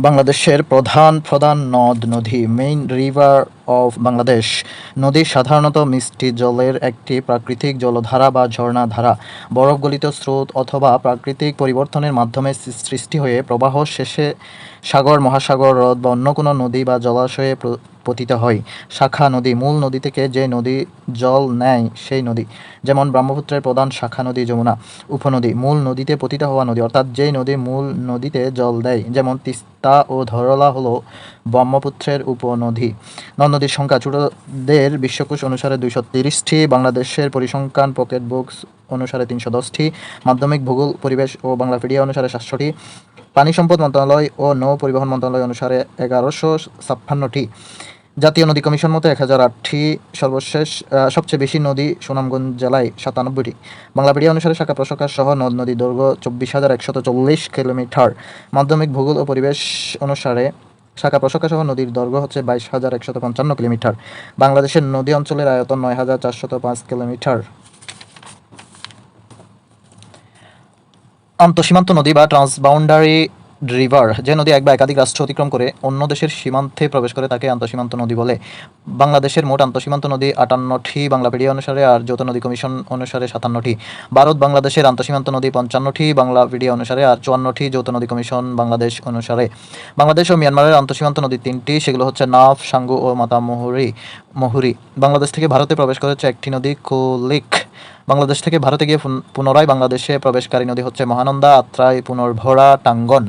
বাংলাদেশের প্রধান প্রধান নদ নদী, মেইন রিভার অফ বাংলাদেশ। নদী সাধারণত মিষ্টি জলের একটি প্রাকৃতিক জলধারা বা ঝর্ণা ধারা বরফ গলিত স্রোত অথবা প্রাকৃতিক পরিবর্তনের মাধ্যমে সৃষ্টি হয়ে প্রবাহ শেষে সাগর, মহাসাগর, হ্রদ বা অন্য কোনো নদী বা জলাশয়ে পতিত হয়। শাখা নদী মূল নদী থেকে যে নদী জল নেয় সেই নদী। যেমন ব্রহ্মপুত্রের প্রধান শাখা নদী যমুনা, উপনদী মূল নদীতে পতিত হওয়া নদী, অর্থাৎ যেই নদী মূল নদীতে জল দেয়, যেমন তিস্তা ও ধরলা হলো ব্রহ্মপুত্রের উপনদী। নদ নদীর সংখ্যা, ছোটদের বিশ্বকোষ অনুসারে দুইশো তিরিশটি, বাংলাদেশের পরিসংখ্যান পকেট বুকস অনুসারে তিনশো দশটি, মাধ্যমিক ভূগোল, পরিবেশ ও বাংলাপিডিয়া অনুসারে সাতশোটি পানি সম্পদ মন্ত্রণালয় ও নৌ পরিবহন মন্ত্রণালয় অনুসারে এগারোশো ছাপ্পান্নটি জাতীয় নদী কমিশন মতো এক হাজার আটটি সর্বশেষ সবচেয়ে বেশি নদী সুনামগঞ্জ জেলায় সাতানব্বইটি। বাংলাপিডিয়া অনুসারে শাখা প্রশাখা সহ নদ নদী দৈর্ঘ্য চব্বিশ হাজার একশত চল্লিশ কিলোমিটার। মাধ্যমিক, ভূগোল ও পরিবেশ অনুসারে শাখা প্রশাখা সহ নদীর দৈর্ঘ্য হচ্ছে বাইশ হাজার একশত পঞ্চান্ন কিলোমিটার। বাংলাদেশের নদী অঞ্চলের আয়তন নয় হাজার চারশত পাঁচ কিলোমিটার। আন্তঃসীমান্ত নদী বা ট্রান্সবাউন্ডারি রিভার, যে নদী এক বা একাধিক রাষ্ট্র অতিক্রম করে, অন্য দেশের সীমান্তে প্রবেশ করে তাকে আন্তঃসীমান্ত নদী বলে। বাংলাদেশের মোট আন্তঃসীমান্ত নদী আটান্নটি, বাংলাপিডিয়া অনুসারে, আর যৌথ নদী কমিশন অনুসারে সাতান্নটি। ভারত, বাংলাদেশের আন্তঃসীমান্ত নদী পঞ্চান্নটি, বাংলাপিডিয়া অনুসারে, আর চুয়ান্নটি, যৌথ নদী কমিশন বাংলাদেশ অনুসারে। বাংলাদেশ ও মিয়ানমারের আন্তঃসীমান্ত নদী তিনটি, সেগুলো হচ্ছে নাফ, সাঙ্গু ও মাতামুহুরি, মহুরি। বাংলাদেশ থেকে ভারতে প্রবেশ করেছে একটি নদী, কুলিক। বাংলাদেশ থেকে ভারতে গিয়ে পুনরায় বাংলাদেশে প্রবেশকারী নদী হচ্ছে মহানন্দা আত্রাই পুনর্ভরা টাঙ্গন।